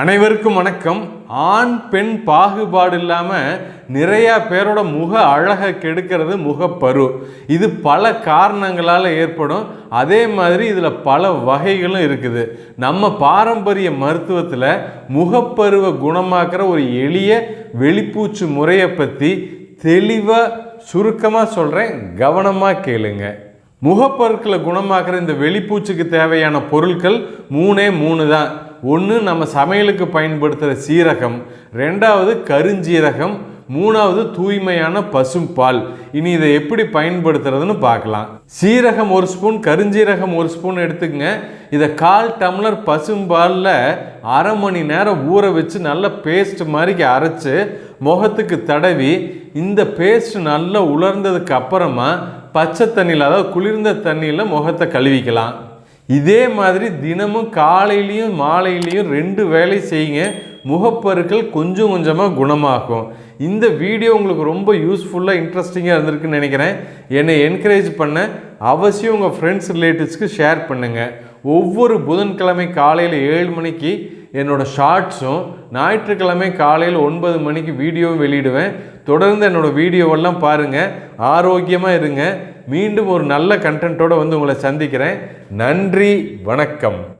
அனைவருக்கும் வணக்கம். ஆண் பெண் பாகுபாடு இல்லாமல் நிறையா பேரோட முக அழகை கெடுக்கிறது முகப்பரு. இது பல காரணங்களால் ஏற்படும். அதே மாதிரி இதில் பல வகைகளும் இருக்குது. நம்ம பாரம்பரிய மருத்துவத்தில் முகப்பருவை குணமாக்குற ஒரு எளிய வெளிப்பூச்சு முறையை பற்றி தெளிவாக சுருக்கமாக சொல்கிறேன் கவனமாக கேளுங்க. முகப்பருக்களை குணமாக்குற இந்த வெளிப்பூச்சுக்கு தேவையான பொருட்கள் மூணே மூணு தான். ஒன்று நம்ம சமையலுக்கு பயன்படுத்துகிற சீரகம் ரெண்டாவது கருஞ்சீரகம் மூணாவது தூய்மையான பசும்பால். இனி இதை எப்படி பயன்படுத்துறதுன்னு பார்க்கலாம். சீரகம் ஒரு ஸ்பூன் கருஞ்சீரகம் ஒரு ஸ்பூன் எடுத்துக்கங்க. இதை கால் டம்ளர் பசும்பாலில் அரை மணி நேரம் ஊற வச்சு நல்ல பேஸ்ட் மாதிரி அரைச்சி முகத்துக்கு தடவி இந்த பேஸ்ட் நல்லா உலர்ந்ததுக்கு அப்புறமா பச்சை தண்ணியில் அதாவது குளிர்ந்த தண்ணியில் முகத்தை கழுவிக்கலாம். இதே மாதிரி தினமும் காலையிலையும் மாலையிலையும் ரெண்டு வேலை செய்யுங்க. முகப்பருக்கள் கொஞ்சம் கொஞ்சமாக குணமாகும். இந்த வீடியோ உங்களுக்கு ரொம்ப யூஸ்ஃபுல்லாக இன்ட்ரெஸ்டிங்காக இருந்திருக்குன்னு நினைக்கிறேன். என்னை என்கரேஜ் பண்ண அவசியம் உங்கள் ஃப்ரெண்ட்ஸ் ரிலேட்டிவ்ஸ்க்கு ஷேர் பண்ணுங்கள் ஒவ்வொரு புதன்கிழமை காலையில் ஏழு மணிக்கு என்னோடய ஷார்ட்ஸும் ஞாயிற்றுக்கிழமை காலையில் ஒன்பது மணிக்கு வீடியோவும் வெளியிடுவேன். தொடர்ந்து என்னோடய வீடியோவெல்லாம் பாருங்கள் ஆரோக்கியமாக இருங்க. மீண்டும் ஒரு நல்ல கண்டென்ட்டோடு வந்து உங்களை சந்திக்கிறேன். நன்றி வணக்கம்.